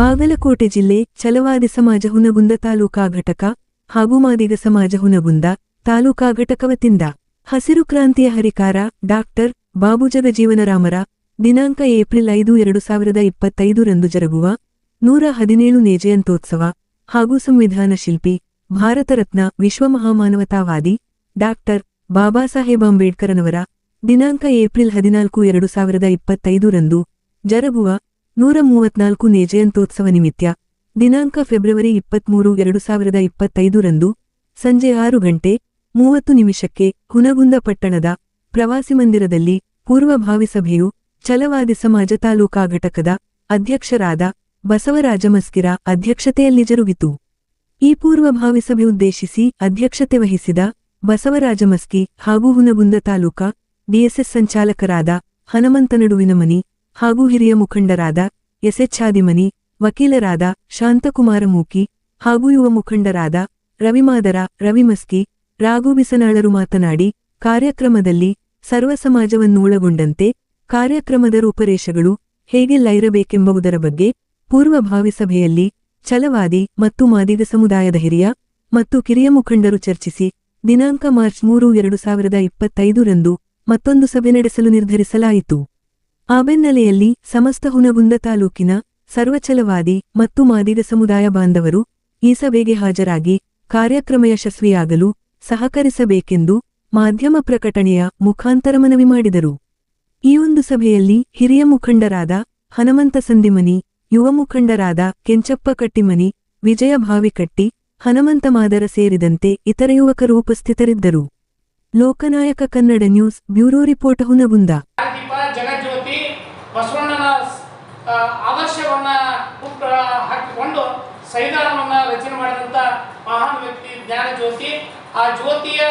ಬಾಗಲಕೋಟೆ ಜಿಲ್ಲೆ ಛಲವಾದಿ ಸಮಾಜ ಹುನಗುಂದ ತಾಲೂಕಾ ಘಟಕ ಹಾಗೂ ಮಾದಿಗ ಸಮಾಜ ಹುನಗುಂದ ತಾಲೂಕಾ ಘಟಕ ವತಿಯಿಂದ ಹಸಿರು ಕ್ರಾಂತಿಯ ಹರಿಕಾರ ಡಾಕ್ಟರ್ ಬಾಬು ಜಗಜೀವನರಾಮರ ದಿನಾಂಕ ಏಪ್ರಿಲ್ ಐದು ಎರಡು ಸಾವಿರದ ಇಪ್ಪತ್ತೈದರಂದು ಜರುಗುವ ನೂರ ಹಾಗೂ ಸಂವಿಧಾನ ಶಿಲ್ಪಿ, ಭಾರತ ರತ್ನ ವಿಶ್ವಮಹಾಮಾನವತಾವಾದಿ ಡಾಕ್ಟರ್ ಬಾಬಾ ಸಾಹೇಬ್ ಅಂಬೇಡ್ಕರನವರ ದಿನಾಂಕ ಏಪ್ರಿಲ್ ಹದಿನಾಲ್ಕು ಎರಡು ಸಾವಿರದ ಇಪ್ಪತ್ತೈದರಂದು ಜರುಗುವ ನೂರ ಮೂವತ್ನಾಲ್ಕು ನೇಜಯಂತೋತ್ಸವ ನಿಮಿತ್ಯ ದಿನಾಂಕ ಫೆಬ್ರವರಿ ಇಪ್ಪತ್ಮೂರು ಎರಡು ಸಾವಿರದ ಇಪ್ಪತ್ತೈದರಂದು ಸಂಜೆ ಆರು ಗಂಟೆ ಮೂವತ್ತು ನಿಮಿಷಕ್ಕೆ ಹುನಗುಂದ ಪಟ್ಟಣದ ಪ್ರವಾಸಿ ಮಂದಿರದಲ್ಲಿ ಪೂರ್ವಭಾವಿ ಸಭೆಯು ಛಲವಾದಿ ಸಮಾಜ ತಾಲೂಕಾ ಘಟಕದ ಅಧ್ಯಕ್ಷರಾದ ಬಸವರಾಜ ಮಸ್ಕಿರ ಅಧ್ಯಕ್ಷತೆಯಲ್ಲಿ ಜರುಗಿತು ಈ ಪೂರ್ವಭಾವಿ ಸಭೆ ಉದ್ದೇಶಿಸಿ ಅಧ್ಯಕ್ಷತೆ ವಹಿಸಿದ ಬಸವರಾಜ ಮಸ್ಕಿ ಹಾಗೂ ಹುನಗುಂದ ತಾಲೂಕಾ ಡಿಎಸ್ಎಸ್ ಸಂಚಾಲಕರಾದ ಹನುಮಂತ ನಡುವಿನಮನಿ ಹಾಗೂ ಹಿರಿಯ ಮುಖಂಡರಾದ ಎಸ್ಎಚ್ಛಾದಿಮನಿ ವಕೀಲರಾದ ಶಾಂತಕುಮಾರ ಮೂಕಿ ಹಾಗೂ ಯುವ ಮುಖಂಡರಾದ ರವಿಮಾದರ, ರವಿಮಸ್ಕಿ, ರಾಘು ಬಿಸನಾಳರು ಮಾತನಾಡಿ, ಕಾರ್ಯಕ್ರಮದಲ್ಲಿ ಸರ್ವ ಸಮಾಜವನ್ನು ಒಳಗೊಂಡಂತೆ ಕಾರ್ಯಕ್ರಮದ ರೂಪರೇಷಗಳು ಹೇಗೆಲ್ಲ ಇರಬೇಕೆಂಬುದರ ಬಗ್ಗೆ ಪೂರ್ವಭಾವಿ ಸಭೆಯಲ್ಲಿ ಛಲವಾದಿ ಮತ್ತು ಮಾದಿಗ ಸಮುದಾಯದ ಹಿರಿಯ ಮತ್ತು ಕಿರಿಯ ಮುಖಂಡರು ಚರ್ಚಿಸಿ, ದಿನಾಂಕ ಮಾರ್ಚ್ ಮೂರು, ಎರಡು ಸಾವಿರದ ಇಪ್ಪತ್ತೈದರಂದು ಮತ್ತೊಂದು ಸಭೆ ನಡೆಸಲು ನಿರ್ಧರಿಸಲಾಯಿತು. ಆ ಬೆನ್ನಲೆಯಲ್ಲಿ ಸಮಸ್ತ ಹುನಗುಂದ ತಾಲೂಕಿನ ಸರ್ವಚಲವಾದಿ ಮತ್ತು ಮಾದಿಗ ಸಮುದಾಯ ಬಾಂಧವರು ಈ ಸಭೆಗೆ ಹಾಜರಾಗಿ ಕಾರ್ಯಕ್ರಮ ಯಶಸ್ವಿಯಾಗಲು ಸಹಕರಿಸಬೇಕೆಂದು ಮಾಧ್ಯಮ ಪ್ರಕಟಣೆಯ ಮುಖಾಂತರ ಮನವಿ ಮಾಡಿದರು. ಈ ಒಂದು ಸಭೆಯಲ್ಲಿ ಹಿರಿಯ ಮುಖಂಡರಾದ ಹನುಮಂತ ಸಂದಿಮನಿ, ಯುವ ಮುಖಂಡರಾದ ಕೆಂಚಪ್ಪ ಕಟ್ಟಿಮನಿ, ವಿಜಯ ಭಾವಿಕಟ್ಟಿ, ಹನುಮಂತ ಮಾದರ ಸೇರಿದಂತೆ ಇತರ ಯುವಕರು ಉಪಸ್ಥಿತರಿದ್ದರು. Loknayak Kannada news bureau report Hungund. ಬಸವಣ್ಣನ ಆದರ್ಶವನ್ನ ಹುಟ್ಟು ಹಾಕಿಕೊಂಡು ಸಂವಿಧಾನವನ್ನ ರಚನೆ ಮಾಡಿದಂಥ ಮಹಾನ್ ವ್ಯಕ್ತಿ ಜ್ಞಾನ ಜ್ಯೋತಿ ಆ ಜ್ಯೋತಿಯ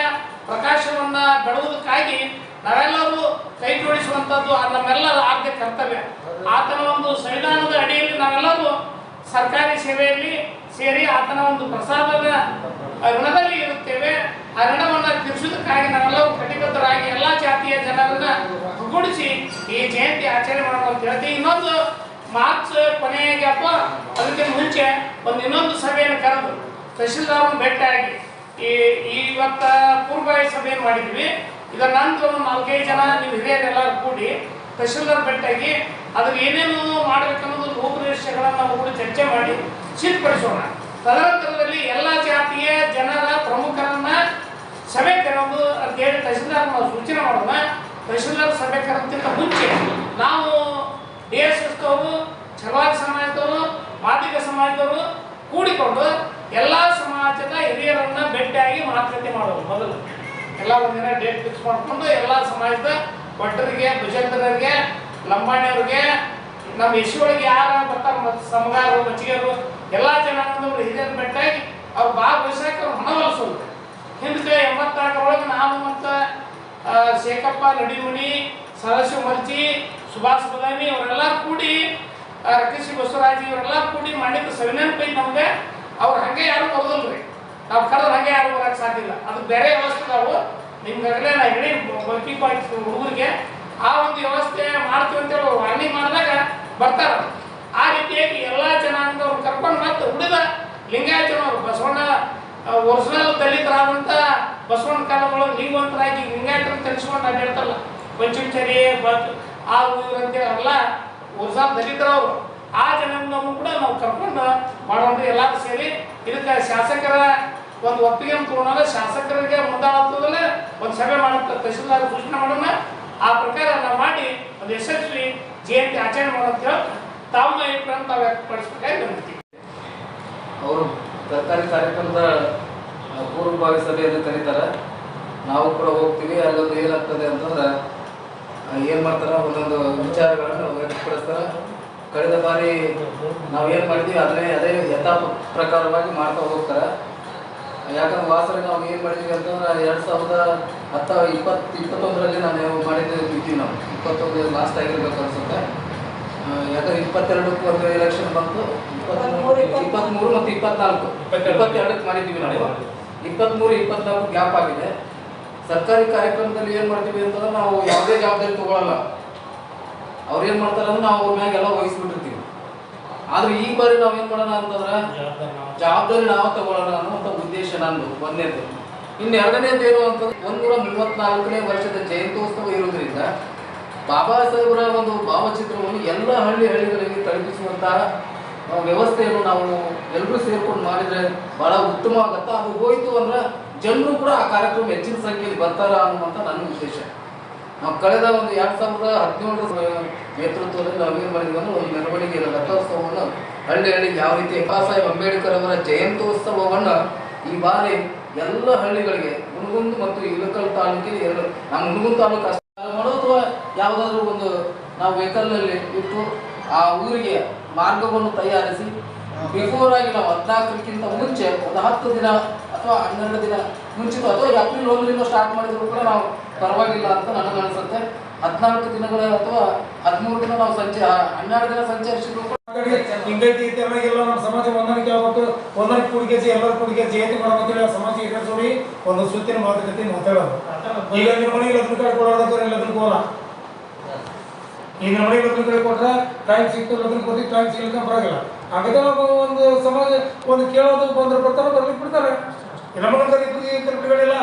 ಪ್ರಕಾಶವನ್ನ ಬೆಳುವುದಕ್ಕಾಗಿ ನಾವೆಲ್ಲರೂ ಕೈ ಜೋಡಿಸುವಂತದ್ದು ನಮ್ಮೆಲ್ಲರ ಆದ್ಯ ಕರ್ತವ್ಯ. ಆತನ ಒಂದು ಸಂವಿಧಾನದ ಅಡಿಯಲ್ಲಿ ನಾವೆಲ್ಲರೂ ಸರ್ಕಾರಿ ಸೇವೆಯಲ್ಲಿ ಸೇರಿ ಆತನ ಒಂದು ಪ್ರಸಾದದ ಋಣದಲ್ಲಿ ಇರುತ್ತೇವೆ. ಆ ಋಣವನ್ನು ತೀರಿಸುವುದಕ್ಕಾಗಿ ನಾವೆಲ್ಲರೂ ಕಟಿಬದ್ಧರಾಗಿ ಎಲ್ಲ ಜಾತಿಯ ಜನರನ್ನ ಒಗ್ಗೂಡಿಸಿ ಈ ಜಯಂತಿ ಆಚರಣೆ ಮಾಡುವಂತ ಅಂತ ಹೇಳ್ತೀವಿ. ಇನ್ನೊಂದು ಮಾರ್ಚ್ ಕೊನೆಯಾಗಪ್ಪ ಅದಕ್ಕೆ ಮುಂಚೆ ಒಂದು ಇನ್ನೊಂದು ಸಭೆಯನ್ನು ಕರೆದು ತಹಶೀಲ್ದಾರ್ ಭೇಟಿಯಾಗಿ ಈ ಇವತ್ತ ಪೂರ್ವಭಾವಿ ಸಭೆಯನ್ನು ಮಾಡಿದ್ವಿ. ಇದರ ನಂತರ ಒಂದು ನಾಲ್ಕೈದು ಜನ ನಿಮ್ಮ ಹಿರಿಯರೆಲ್ಲರೂ ಕೂಡಿ ತಹಶೀಲ್ದಾರ್ ಭೇಟಿಯಾಗಿ ಅದ್ರ ಏನೇನು ಮಾಡಬೇಕನ್ನೋದು ನಾವು ಕೂಡ ಚರ್ಚೆ ಮಾಡಿ ಸಿದ್ಧಪಡಿಸೋಣ. ತದನಂತರದಲ್ಲಿ ಎಲ್ಲ ಜಾತಿಯ ಜನರ ಪ್ರಮುಖರನ್ನ ಸಭೆ ಕರೆಯೋದು ಅಂತ ಹೇಳಿ ತಹಶೀಲ್ದಾರ್ ನಾವು ಸೂಚನೆ ಮಾಡೋಣ. ತಹಶೀಲ್ದಾರ್ ಸಭೆ ಮುಂಚೆ ನಾವು ಡಿ ಎಸ್ ಎಸ್ ಅವರು ಛಲವಾದಿ ಸಮಾಜದವರು, ಮಾದಿಗ ಸಮಾಜದವರು ಕೂಡಿಕೊಂಡು ಎಲ್ಲ ಸಮಾಜದ ಹಿರಿಯರನ್ನ ಭೇಟಿಯಾಗಿ ಮಾತುಕತೆ ಮಾಡೋದು ಮೊದಲು. ಎಲ್ಲ ಒಂದಿನ ಡೇಟ್ ಫಿಕ್ಸ್ ಮಾಡಿಕೊಂಡು ಎಲ್ಲ ಸಮಾಜದ ಒಟ್ಟರಿಗೆ ಭುಜಂಗರಿಗೆ ಲಂಬಾಣಿಯವ್ರಿಗೆ, ನಮ್ಮ ಯಶುವಳಿಗೆ ಯಾರು ಬರ್ತಾರೆ ಮತ್ತು ಸಮಗಾರರು ಮಚ್ಚಿಗೆಯರು ಎಲ್ಲ ಜನಾಂಗದವರು ಹಿರಿಯರು ಭೇಟಿಯಾಗಿ ಅವ್ರು ಭಾಗವಹಿಸಕ್ಕೆ ಅವ್ರು ಮನವೊಲಿಸೋದು ಹಿಂದಕ್ಕೆ ಎಂಬತ್ತಾರರೊಳಗೆ ನಾನು ಮತ್ತು ಶೇಖಪ್ಪ, ನಡಿಮುನಿ ಸದಾಶಿವ ಮರ್ಜಿ ಸುಭಾಷ್ ಬದಾಮಿ, ಅವರೆಲ್ಲ ಕೂಡಿ ರಕ್ಷಿ ಬಸವರಾಜ್ ಇವರೆಲ್ಲ ಕೂಡಿ ಮಾಡಿದ ಸಂವಿಧಾನ ಪೈ ನಮಗೆ. ಅವ್ರು ಹಂಗೆ ಯಾರು ರೀ ನಾವು ಕರೆದ್ರೆ ಹಂಗೆ ಯಾರು ಬರೋಕ್ಕೆ ಸಾಧ್ಯ ಅದು ಬೇರೆ ವ್ಯವಸ್ಥೆ ನಾವು. ನಿಮ್ಗಾಗಲೇ ನಾ ಹೇಳಿ ಬರ್ಕಿ ಪಾಯಿಂಟ್ ಹುಡುಗರಿಗೆ, ಆ ಒಂದು ವ್ಯವಸ್ಥೆ ಮಾಡ್ತೀವಿ ಅಂತೇಳಿ ಅವ್ರು ವಾರ್ನಿಂಗ್ ಮಾಡಿದಾಗ ಬರ್ತಾರ. ಆ ರೀತಿಯಾಗಿ ಎಲ್ಲ ಜನಾಂಗದವ್ರು ಕರ್ಕೊಂಡು ಮತ್ತೆ ಉಳಿದ ಲಿಂಗಾಯತನವರು, ಬಸವಣ್ಣ ಒರಿಜಿನಲ್ ದಲಿತರಾದಂಥ ಬಸವಣ್ಣ ಕಾಲದೊಳಗೆ ತಿಳಿಸ್ಕೊಂಡು ನಾನು ಹೇಳ್ತಲ್ಲ ಪಂಚಮಚರಿ ಬತ್ ಆ ಊರಂತೆ ಎಲ್ಲ ಒರಿಜಿನಲ್ ದಲಿತರವರು ಆ ಜನಾಂಗವನ್ನು ಕೂಡ ನಾವು ಕರ್ಕೊಂಡು ಮಾಡೋಣ ಎಲ್ಲರೂ ಸೇರಿ. ಇದಕ್ಕೆ ಶಾಸಕರ ಒಂದು ಒಪ್ಪಿಗೆ ತಗೊಂಡಾಗ ಶಾಸಕರಿಗೆ ಮುಂದಾಳತ್ವದಲ್ಲೇ ಒಂದು ಸಭೆ ಮಾಡುತ್ತೆ ತಹಶೀಲ್ದಾರ್ ಸೂಚನೆ ಮಾಡೋಣ. ಆ ಪ್ರಕಾರ ನಾವು ಮಾಡಿ ಒಂದು ಯಶಸ್ವಿ ಜಯಂತಿ ಆಚರಣೆ ಮಾಡೋಣ ಅಂತ ಹೇಳಿ ತಾವು ಅಭಿಪ್ರಾಯ ತಾವು ವ್ಯಕ್ತಪಡಿಸ್ಬೇಕಾಗಿ ಬಂದಿದ್ದೀವಿ ಅವರು ಸರ್ಕಾರಿ ಕಾರ್ಯಕ್ರಮದ ಪೂರ್ವಭಾವಿ ಸಭೆಯಲ್ಲಿ ಕರೀತಾರೆ, ನಾವು ಕೂಡ ಹೋಗ್ತೀವಿ, ಅಲ್ಲೊಂದು ಏನಾಗ್ತದೆ ಅಂತಂದ್ರೆ ಏನು ಮಾಡ್ತಾರೆ, ಒಂದೊಂದು ವಿಚಾರಗಳನ್ನು ವ್ಯಕ್ತಪಡಿಸ್ತಾರೆ. ಕಳೆದ ಬಾರಿ ನಾವು ಏನು ಮಾಡಿದ್ವಿ ಅದನ್ನೇ ಅದೇ ಯಥಾ ಪ್ರಕಾರವಾಗಿ ಮಾಡ್ತಾ ಹೋಗ್ತಾರೆ. ಯಾಕಂದ್ರೆ ವಾಸರ ನಾವು ಏನು ಮಾಡಿದ್ವಿ ಅಂತಂದ್ರೆ, ಎರಡು ಸಾವಿರದ ಹತ್ತ ಇಪ್ಪತ್ತು ಇಪ್ಪತ್ತೊಂದರಲ್ಲಿ ನಾನು ಮಾಡಿದ್ದು ಇದ್ದೀವಿ ನಾವು. ಇಪ್ಪತ್ತೊಂದು ಲಾಸ್ಟ್ ಆಗಿರ್ಬೇಕು ಅನ್ಸುತ್ತೆ. ಯಾಕಂದ್ರೆ ಇಪ್ಪತ್ತೆರಡಕ್ಕೆ ಒಂದು ಎಲೆಕ್ಷನ್ ಬಂತು ಇಪ್ಪತ್ತ್ಮೂರು ಮತ್ತು ಇಪ್ಪತ್ನಾಲ್ಕು ಇಪ್ಪತ್ತೆರಡಕ್ಕೆ ಮಾಡಿದ್ದೀವಿ ನಾವು. ಇಪ್ಪತ್ತ್ಮೂರು ಇಪ್ಪತ್ನಾಲ್ಕು ಗ್ಯಾಪ್ ಆಗಿದೆ. ಸರ್ಕಾರಿ ಕಾರ್ಯಕ್ರಮದಲ್ಲಿ ಏನು ಮಾಡ್ತೀವಿ ಅಂತಂದ್ರೆ ನಾವು ಯಾವುದೇ ಜವಾಬ್ದಾರಿ ತಗೊಳ್ಳಲ್ಲ ಅವ್ರು ಏನು ಮಾಡ್ತಾರೆ ಅಂದ್ರೆ ನಾವು ಅವ್ರ ಮ್ಯಾಗೆಲ್ಲ ವಹಿಸ್ಬಿಟ್ಟಿರ್ತೀವಿ ಆದ್ರೆ ಈ ಬಾರಿ ನಾವು ಏನು ಮಾಡೋಣ ಅಂತಂದ್ರೆ ಜವಾಬ್ದಾರಿ ನಾವು ತಗೊಳ್ಳೋಣ ಅನ್ನುವಂಥ ಉದ್ದೇಶ ನಂದು ಒಂದನೇದು ಇನ್ನು ಎರಡನೇದು ಏನು ಅಂತಂದ್ರೆ ಒಂದೂರ ಮೂವತ್ನಾಲ್ಕನೇ ವರ್ಷದ ಜಯಂತ್ಯೋತ್ಸವ ಇರುವುದರಿಂದ ಬಾಬಾ ಸಾಹೇಬರ ಒಂದು ಭಾವಚಿತ್ರವನ್ನು ಎಲ್ಲ ಹಳ್ಳಿ ಹಳ್ಳಿಗಳಿಗೆ ತಲುಪಿಸುವಂತಹ ವ್ಯವಸ್ಥೆಯನ್ನು ನಾವು ಎಲ್ಲರೂ ಸೇರ್ಕೊಂಡು ಮಾಡಿದ್ರೆ ಬಹಳ ಉತ್ತಮ ಆಗತ್ತ ಅದು ಹೋಯಿತು ಅಂದ್ರೆ ಜನರು ಕೂಡ ಆ ಕಾರ್ಯಕ್ರಮ ಹೆಚ್ಚಿನ ಸಂಖ್ಯೆಯಲ್ಲಿ ಬರ್ತಾರ ಅನ್ನುವಂಥ ನನ್ನ ಉದ್ದೇಶ. ನಾವು ಕಳೆದ ಒಂದು ಎರಡ್ ಸಾವಿರದ ಹದಿನೇಳರ ನೇತೃತ್ವದಲ್ಲಿ ನಾವು ಏನು ಮಾಡಿದ್ವಿ ಅಂದ್ರೆ ಒಂದು ಮೆರವಣಿಗೆ ರಥೋತ್ಸವವನ್ನು ಹಳ್ಳಿ ಹಳ್ಳಿಗೆ ಯಾವ ರೀತಿ ಬಾಬಾ ಸಾಹೇಬ್ ಅಂಬೇಡ್ಕರ್ ಅವರ ಜಯಂತ್ಯೋತ್ಸವವನ್ನು ಈ ಬಾರಿ ಎಲ್ಲ ಹಳ್ಳಿಗಳಿಗೆ ಮುನಗುಂದು ಮತ್ತು ಇಳಕಲ್ ತಾಲೂಕಿಗೆ ಎರಡು, ನಮ್ಮ ಮುನಗುಂದು ತಾಲೂಕು ಅಷ್ಟೇ ಮಾಡೋ ಅಥವಾ ಯಾವುದಾದ್ರೂ ಒಂದು ನಾವು ವೆಹಿಕಲ್ನಲ್ಲಿ ಇಟ್ಟು ಆ ಊರಿಗೆ ಮಾರ್ಗವನ್ನು ತಯಾರಿಸಿ ಬಿಫೋರ್ ಆಗಿ ನಾವು ಹದಿನಾಲ್ಕಕ್ಕಿಂತ ಮುಂಚೆ ಒಂದು ಹತ್ತು ದಿನ ಅಥವಾ ಹನ್ನೆರಡು ದಿನ ಮುಂಚಿತ ಅಥವಾ ಏಪ್ರಿಲ್ ಒಂದರಿಂದ ಸ್ಟಾರ್ಟ್ ಮಾಡಿದ್ರು ಕೂಡ ನಾವು ಪರವಾಗಿಲ್ಲ ಅಂತ ನನಗೆ ಅನಿಸುತ್ತೆ. ಹದಿನಾಲ್ಕು ದಿನಗಳ ಅಥವಾ ಹದಿಮೂರು ದಿನ ನಾವು ಸಂಚೆ ಹನ್ನೆರಡು ದಿನ ಸಂಚರಿಸಿದ್ರು ಕೂಡ ಹಿಂಗೈತಿ ನಮ್ಮ ಸಮಾಜ ಹೊಂದಾಣಿಕೆ ಆಗುತ್ತೆ ಹೊಂದಾಣಿಕೆ ಕೂಡಿಗೆಸಿ ಎಲ್ಲರೂ ಕೂಡಿಕೆ ಜಯಂತಿ ಮಾಡಬೇಕು ಆ ಸಮಾಜ ಎದುರಿಸೋಡಿ ಒಂದು ಸುತ್ತಿನ ಮಾತುಕತೆ ಮಾತಾಡೋದು. ಈಗ ನಿಮ್ಮ ಮನೆಗೆ ಲಗ್ನ ಕಡೆ ಕೊಡೋದಕ್ಕೆ ಲಗ್ನಕ್ಕೆ ಹೋಗಲ್ಲ ಈಗ ನಮಗೆ ಲಗ್ನ ಕಡೆ ಕೊಟ್ರೆ ಟೈಮ್ ಸಿಕ್ತು ಲಗ್ನ ಕೊಟ್ಟು ಟೈಮ್ ಸಿಗ್ಲಿಕ್ಕೆ ಬರೋದಿಲ್ಲ ಹಾಗಾದ್ರೆ ಒಂದು ಸಮಾಜ ಒಂದು ಕೇಳೋದು ಬಂದ್ರೆ ಬರ್ತಾರೆ ಬರ್ಲಿಕ್ಕೆ ಬಿಡ್ತಾರೆ. ನಮ್ಮ ಮನೆ ಕರಿಗಳಿಲ್ಲ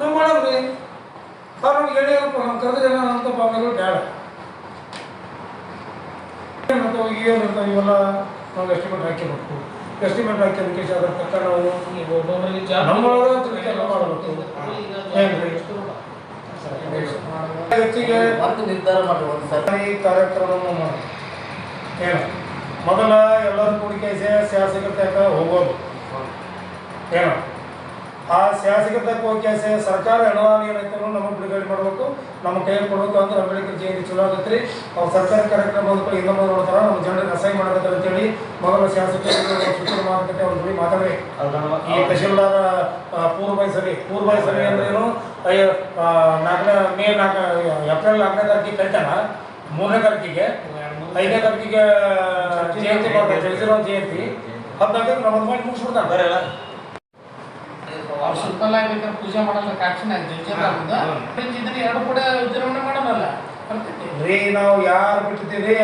ನಾವು ಮಾಡೋದ್ರಿ ಅವ್ರು ನಮ್ಗೆ ಹೇಳಿ ನಮ್ಮ ಜನ ಅಂತ ಭಾವನೆಗಳು ಬೇಡ. ಮತ್ತು ಏನು ಇರ್ತಾವೆ ಇವೆಲ್ಲ ನಾವು ಎಸ್ಟಿಮೇಟ್ ಹಾಕಿಬೇಕು ಎಸ್ಟಿಮೇಟ್ ಹಾಕಿ ಅದಕ್ಕೆ ಅದ್ರ ತಕ್ಕ ನಾವು ನಮ್ಮೊಳಗೆ ಮಾಡಬೇಕು. ಏನ್ರಿ ಹೆಚ್ಚಿಗೆ ಮತ್ತೆ ನಿರ್ಧಾರ ಮಾಡಿ ಒಂದು ಸರಿ ಸರ್ಕಾರಿ ಕಾರ್ಯಕ್ರಮವನ್ನು ಮಾಡಿ ಏನು? ಮೊದಲ ಎಲ್ಲರೂ ಕೂಡಿಕೆ ಶಾಸಕರ ತನಕ ಹೋಗೋದು. ಏನು? ಆ ಶಾಸಕ ಕೇಸಿ ಸರ್ಕಾರ ಏನೈತೆ ನಮಗೆ ಬಿಡುಗಡೆ ಮಾಡಬೇಕು. ನಮ್ಮ ಕೈಯಲ್ಲಿ ಕೊಡಬೇಕು ಅಂದ್ರೆ ಅಂಬೇಡ್ಕರ್ ಜಯಂತಿ ಚಲೋ ಆಗತ್ತೆ ರೀ ಅವ್ರು ಸರ್ಕಾರಿ ಕಾರ್ಯಕ್ರಮ ಮುಂದೆ ನೋಡ್ತಾರ ನಮ್ಮ ಜನರಿಗೆ ಅಸಹ್ಯ ಮಾಡಕತ್ತಾರ ಅಂತೇಳಿ ಮೊದಲ ಶಾಸಕರು ಸೂಚನೆ ಮಾತುಕತೆ ಅವ್ರ ಜೊತೆ ಮಾತಾಡ್ರಿ. ಈ ತಹಶೀಲ್ದಾರ ಪೂರ್ವ ಸಭೆ ಪೂರ್ವಭಾವಿ ಸಭೆ ಅಂದ್ರೆ ಏನು? ಅಯ್ಯ, ನಾಲ್ಕನೇ ಮೇ ನಾಲ್ಕು ಏಪ್ರಿಲ್ ನಾಲ್ಕನೇ ತಾರೀಕಿಗೆ ಕರಿತಾನ? ಮೂರನೇ ತಾರೀಕಿಗೆ? ಐದನೇ ತಾರೀಕಿಗೆ ಜಯಂತಿ ಮಾಡ್ತಾರೆ ಜಯಂತಿ. ಹದಿನಾಲ್ಕಕ್ಕೆ ನಾವು ಮಾಡಿ ಮುಗಿಸ್ಬಿಡ್ತಾನೆ ಬರಲ್ಲ. ಅವ್ರು ಸಿಂಪಲ್ ಆಗಿ ಬೇಕಾದ್ರೆ ಪೂಜೆ ಮಾಡಲ್ಲ ಕಾಕ್ಷಣ ಜಗಜೀವನ ಇದ್ರೆ ಎರಡು ಕೂಡ ವಿಜೃಂಭಣೆ ಮಾಡಲ್ಲ ಬರ್ತೈತಿ ರೀ ನಾವು ಯಾರು ಬಿಟ್ಟಿದ್ದೀವಿ?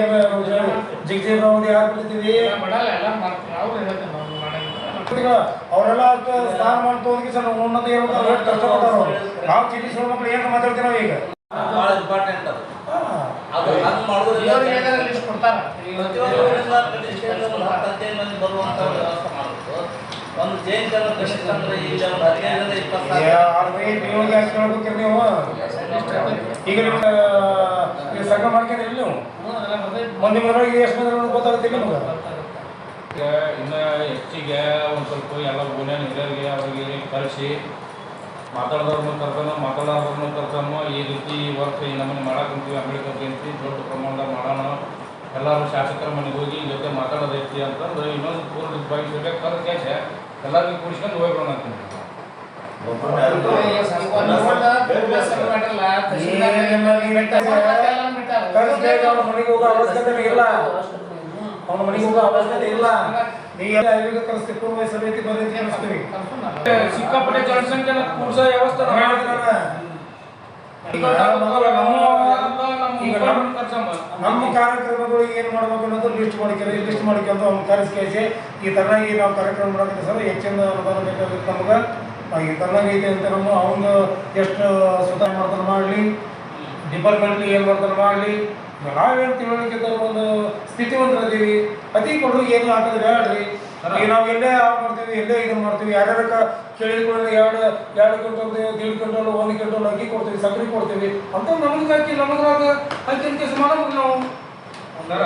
ಜಗಜೀವನ್ ರಾವ್ ಯಾರು ಬಿಟ್ಟಿದ್ದೀವಿ? ಮಾಡಲ್ಲ ಎಲ್ಲ ಮಾಡ್ತೀವಿ. ಅವ್ರು ಹೇಳ್ತಾರೆ ನಾವು ಮಾಡಂಗಿಲ್ಲ ಅವರೆಲ್ಲ ಸ್ನಾನ ಮಾಡಿ ತೋದ್ಕಿಸ ನಾವು ಉನ್ನತ ಇರ್ಬೇಕು ಅವ್ರು ಎಷ್ಟು ಕಷ್ಟಪಟ್ಟರು ನಾವು ಚಿಲ್ಲಿ ಸುಳ್ಳು ಮಕ್ಳು ಏನು ಮಾತಾಡ್ತೀವಿ ನಾವು ಈಗ ಬಹಳ ಇಂಪಾರ್ಟೆಂಟ್ ಅದು. ಹಾ. ಅದು ಹಂಗ್ ಮಾಡೋದು ಏನಾದ್ರು ಲಿಸ್ಟ್ ಕೊಡ್ತಾರ. ಪ್ರತಿಯೊಬ್ಬರಿಂದ ವ್ಯವಸ್ಥೆ ಮಾಡಬೇಕು ಒಂದು ಜೈನ್ ಜನ ಕನಿಷ್ಠ ಅಂದ್ರೆ ಈಗ ಒಂದು ಹದಿನೈದರಿಂದ ಇಪ್ಪತ್ತು ಸಾವಿರ ನೀವು. ಈಗ ನೀವು ಸಂಘ ಮಾಡ್ಕೊಂಡಿರಿ ನೀವು? ಮಂದಿ ಮನೆಯೊಳಗೆ ಎಷ್ಟು ಮಂದಿ ಗೊತ್ತಾಗುತ್ತೆ ನಿಮ್ಗೆ? ಇನ್ನ ಇನ್ನು ಹೆಚ್ಚಿಗೆ ಒಂದು ಸ್ವಲ್ಪ ಎಲ್ಲ ಓನ್ಯಾನ ಹಿರಿಯರಿಗೆ ಅವರಿಗೆ ಕರೆಸಿ ಮಾತಾಡೋರ್ನು ಕರ್ಕೊಂಡು ಮಾತಾಡೋರ್ನು ಕರ್ಕೊಂಡು ಈ ರೀತಿ ವರ್ಕ್ ಈ ನಮ್ಮನೆ ಮಾಡಕ್ಕಂತೀವಿ ಅಂಬೇಡ್ಕರ್ ಜಯಂತಿ ದೊಡ್ಡ ಪ್ರಮಾಣದಾಗ ಮಾಡೋಣ. ಎಲ್ಲರೂ ಶಾಸಕರ ಮನೆಗೆ ಹೋಗಿ ಜೊತೆ ಮಾತಾಡೋದೈತಿ ಅಂತಂದ್ರೆ ಇನ್ನೊಂದು ಪೂರ್ಣ ಬಾಯಿ ಕರೆದು ಕ್ಯಾಶ ಎಲ್ಲರಿಗೂ ಕೂಡಿಸ್ಕೊಂಡು ಹೋಗ್ಬಿಡೋಣ ಅಂತ ಅವ್ನ ಮನೆಗೆ ಹೋಗೋ ಅವಶ್ಯಕತೆ ಇಲ್ಲ. ಸಮಿತಿ ಬಂದೈತಿ ಸಿಕ್ಕಾಪಟ್ಟೆ ಜನಸಂಖ್ಯೆ ಕೂಡಿಸೋ ವ್ಯವಸ್ಥೆ ನಮ್ಮ ಕಾರ್ಯಕ್ರಮಗಳು ಏನು ಮಾಡ್ಬೇಕು ಅನ್ನೋದು ಲಿಸ್ಟ್ ಮಾಡ್ಕೊಂಡು ಲಿಸ್ಟ್ ಮಾಡ್ಕೊಂಡು ಅವ್ನು ಕರೆಸ್ಕೇಸಿ ಈ ತರನಾಗಿ ನಾವು ಕಾರ್ಯಕ್ರಮ ಮಾಡೋದಕ್ಕೆ ಸರ್ ಹೆಚ್ಚಿನ ಅನುದಾನ ಬೇಕಾಗುತ್ತೆ ನಮ್ಗೆ. ಈ ತರನಾಗಿ ಐತೆ ಅಂತ ನಮ್ಮ ಅವನು ಎಷ್ಟು ಸುಧಾರ ಮಾಡ್ತಾನೆ ಮಾಡಲಿ ಡಿಪಾರ್ಟ್ಮೆಂಟ್ ಏನು ಮಾಡ್ತಾನೆ ಮಾಡಲಿ. ನಾವೇನು ತಿಳುವಳಿಕೆ ಒಂದು ಸ್ಥಿತಿವಂತರದೀವಿ ಅತಿ ಕೊಡು ಏನು ಹಾಕಿದ್ರೆ ಬೇಡ್ರಿ ಈಗ ನಾವು ಎಲ್ಲೇ ಆಫ್ ಮಾಡ್ತೀವಿ ಎಲ್ಲೇ ಇದು ಮಾಡ್ತೀವಿ ಯಾರ್ಯಾರ ಕೇಳಿಕೊಂಡು ಎರಡು ಎರಡು ಕ್ವಿಂಟಲ್ ದೇಡ್ ಕ್ವಿಂಟಲ್ ಒಂದು ಕ್ವಿಂಟಲ್ ಅಕ್ಕಿ ಕೊಡ್ತೀವಿ ಸಕ್ಕರೆ ಕೊಡ್ತೀವಿ ಅಂತ ನಮಗೆ ಅಕ್ಕಿ ನಮಗಾಗ ಅಕ್ಕಿ ಕೆಲಸ ಮಾಡಬೇಕು ನಾವು. ಒಂದರ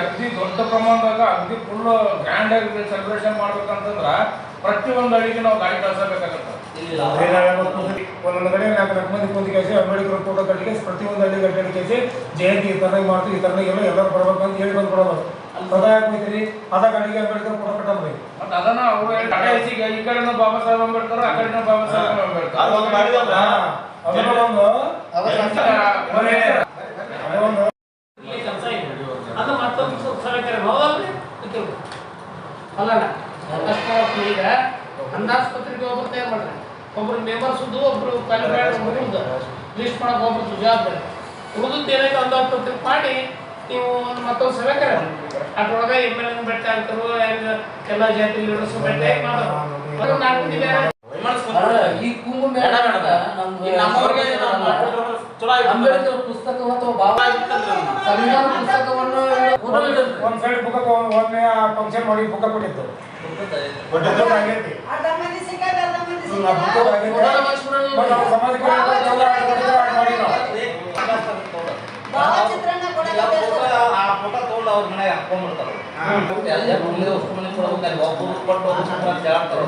ಅಗದಿ ದೊಡ್ಡ ಪ್ರಮಾಣದಾಗ ಅಗದಿ ಫುಲ್ ಗ್ರ್ಯಾಂಡ್ ಆಗಿ ಸೆಲೆಬ್ರೇಷನ್ ಮಾಡ್ಬೇಕಂತಂದ್ರ ಪ್ರತಿಯೊಂದು ಹಳ್ಳಿಗೆ ನಾವು ಗಾಡಿ ಕಳ್ಸಬೇಕಾಗತ್ತೆ. ಒಂದೊಂದು ಕಡೆ ನಾಲ್ಕು ನಾಲ್ಕು ಮಂದಿ ಕುಂದಿ ಕೇಸಿ ಅಂಬೇಡ್ಕರ್ ಫೋಟೋ ಕಟ್ಟಿಗೆ ಪ್ರತಿಯೊಂದು ಹಳ್ಳಿ ಕಟ್ಟಿಗೆ ಕೇಸಿ ಜಯಂತಿ ಈ ಥರ ಮಾಡ್ತೀವಿ ಈ ತರ ಎಲ್ಲ ಎಲ್ಲರೂ ಬರ್ಬೇಕು ಅಂತ ಹೇಳಿ ಬಂದು ಕೊಡೋದು ಅದ ಯಾಕೆ ಹದ ಕಡೆಗೆ ಅಂಬೇಡ್ಕರ್ ಕೂಡ ಕಟ್ಟಲ್ರಿ. ಮತ್ತೆ ಅದನ್ನ ಅವರು ಈ ಕಡೆನೂ ಬಾಬಾ ಸಾಹೇಬ್ ಅಂಬೇಡ್ಕರ್ ಆ ಕಡೆನೂ ಬಾಬಾ ಸಾಹೇಬ್ ಅಂಬೇಡ್ಕರ್. ಅದು ಒಂದು ಮಾಡಿದಲ್ಲ ಅದನ್ನ ಒಂದು ಅದೊಂದು ಅದು. ಮತ್ತೊಂದು ಸ್ವಲ್ಪ ಸಲಕರಣೆ ಹೌದಲ್ರಿ ಗೊತ್ತಿಲ್ಲ. ಅಲ್ಲಲ್ಲ ಅಕಸ್ಮಾತ್ ಈಗ ಅಂದಾಜ್ ಒಬ್ರು ತಯಾರು ಮಾಡ್ರಿ ಒಬ್ರು ಮೆಂಬರ್ಸ್ ಒಬ್ರು ಕ್ವಾಲಿಫೈಡ್ ಲಿಸ್ಟ್ ಮಾಡಕ್ ಒಬ್ರು ಜವಾಬ್ದಾರಿ ಉಳಿದದ್ದು ಏನೈತೆ ಅಂದಾಜ್ ಪತ್ರಿಕೆ ಮಾಡಿ ನೀವು ಒಂದು ಮತ್ತೊಂದು ಸಭೆ ಕರೆ. ಅದ್ರೊಳಗೆ ಎಂ ಎಲ್ ಎನ್ ಭೇಟಿ ಆಗ್ತಾರೋ ಎಲ್ಲ ಜಾತಿ ಲೀಡರ್ಸ್ ಭೇಟಿ ಈ ಅಂಬೇಡ್ಕರ್ ಪುಸ್ತಕ ಅಥವಾ ಬಾಬಾ ಸಂವಿಧಾನ ಪುಸ್ತಕವನ್ನು ಪೂರ್ಣ ಒಂದ್ ಸೈಡ್ ಬುಕ್ ಒಮ್ಮೆ ಫಂಕ್ಷನ್ ಮಾಡಿ ಬುಕ್ ಸಮಾಜಕ್ಕೆ ಒಬ್ಬರು ಸುಮ್ಮನೆ ಅಂತ ಹೇಳ್ತಾರೆ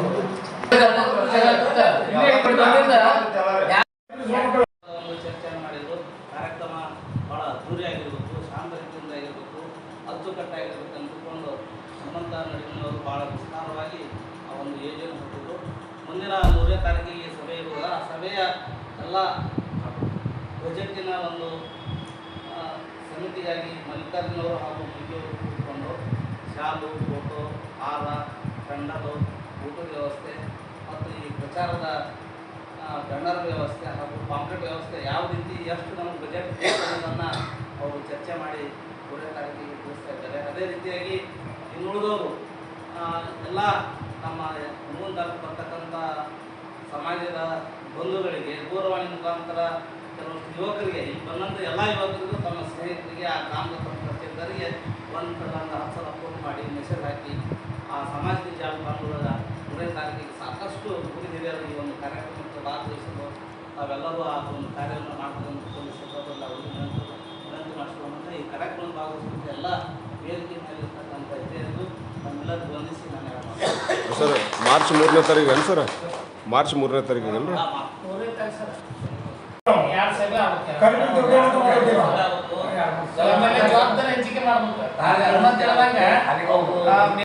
ಒಂದು ಚರ್ಚೆ ಮಾಡಿದ್ರು. ಕಾರ್ಯಕ್ರಮ ಬಹಳ ಅದ್ದೂರಿಯಾಗಿರ್ಬೇಕು ಶಾಂತ ರೀತಿಯಿಂದ ಆಗಿರ್ಬೇಕು ಅಚ್ಚುಕಟ್ಟಾಗಿರ್ಬೇಕು ಅಂದುಕೊಂಡು ಹನುಮಂತ ನಡುವಿನವರು ಬಹಳ ವಿಸ್ತಾರವಾಗಿ ಆ ಒಂದು ಯೋಜನೆ ಹೊರಟಿದ್ರು ಮುಂದಿನ ಮೂರನೇ ತಾರೀಕಿಗೆ ಸಭೆ ಇರುವುದಲ್ಲ ಆ ಸಭೆಯ ಎಲ್ಲ ಬಜೆಟ್ಟಿನ ಒಂದು ಸಮಿತಿಗಾಗಿ ಮಲ್ಲಿಕಾರ್ಜುನವರು ಹಾಗೂ ಮುಗಿಯವರು ಕೂತ್ಕೊಂಡು ಶಾಲು ಫೋಟೋ ಹಾರ ಕಂಡಲು ಊಟದ ವ್ಯವಸ್ಥೆ ಮತ್ತು ಈ ಪ್ರಚಾರದ ಬ್ಯಾನರ್ ವ್ಯವಸ್ಥೆ ಹಾಗೂ ಕಾಂಕ್ರೀಟ್ ವ್ಯವಸ್ಥೆ ಯಾವ ರೀತಿ ಎಷ್ಟು ನಮ್ಮ ಬಜೆಟ್ ಅನ್ನೋದನ್ನು ಅವರು ಚರ್ಚೆ ಮಾಡಿ ಮೂರನೇ ತಾರೀಕಿಗೆ ತಿಳಿಸ್ತಾ ಇದ್ದಾರೆ. ಅದೇ ರೀತಿಯಾಗಿ ಇನ್ನುಳಿದವರು ಎಲ್ಲ ನಮ್ಮ ಮೂಲದಲ್ಲಿ ಬರ್ತಕ್ಕಂಥ ಸಮಾಜದ ಬಂಧುಗಳಿಗೆ ದೂರವಾಣಿ ಮುಖಾಂತರ ಕೆಲವಷ್ಟು ಯುವಕರಿಗೆ ಇಲ್ಲಿ ಬಂದಂಥ ಎಲ್ಲ ಯುವಕರಿಗೂ ತಮ್ಮ ಸ್ನೇಹಿತರಿಗೆ ಆ ಗ್ರಾಮದ ಪ್ರತಿಯೊಬ್ಬರಿಗೆ ಒಂದು ಕಡೆ ಒಂದು ಹತ್ತು ಸಲ ಫೋನ್ ಮಾಡಿ ಮೆಸೇಜ್ ಹಾಕಿ ಆ ಸಮಾಜದ ಜಾಲತಾಣಗಳ ಮೂರನೇ ತಾರೀಕಿಗೆ ಸಾಕಷ್ಟು ಗುರು ಹಿರಿಯರು ಈ ಒಂದು ಕಾರ್ಯಕ್ರಮಕ್ಕೆ ಭಾಗವಹಿಸಲು ತಾವೆಲ್ಲರೂ ಆ ಒಂದು ಕಾರ್ಯವನ್ನು ಮಾಡ್ಕೊಂಡು ಪೊಲೀಸ್ ಸಂದರ್ಭದಲ್ಲಿ ಅವರು ವಿನಂತಿ ವಿನಂತಿ ಮಾಡಿಸ್ಕೊಂಡು ಈ ಕಾರ್ಯಕ್ರಮ ಭಾಗವಹಿಸಿದ ಎಲ್ಲ ವೇದಿಕೆ ಮೇಲೆ ಇರ್ತಕ್ಕಂಥ ಹಿರಿಯರಿಗೂ ನಮ್ಮೆಲ್ಲರಿಗೂ ವಂದಿಸಿ ನಾನು ಹೇಳ್ತೀನಿ. ಸರ್ ಮಾರ್ಚ್ ಮೂರನೇ ತಾರೀಕು ಏನು ಸರ್? ಮಾರ್ಚ್ ಮೂರನೇ ತಾರೀಕು ಏನು ಮೂರನೇ ತಾರೀಕು ಸರ್. ಕಡಿಮೆ ದುಡ್ಡು ಆಮೇಲೆ ಜವಾಬ್ದಾರಿ ಹಂಚಿಕೆ ಮಾಡ್ಬೇಕು.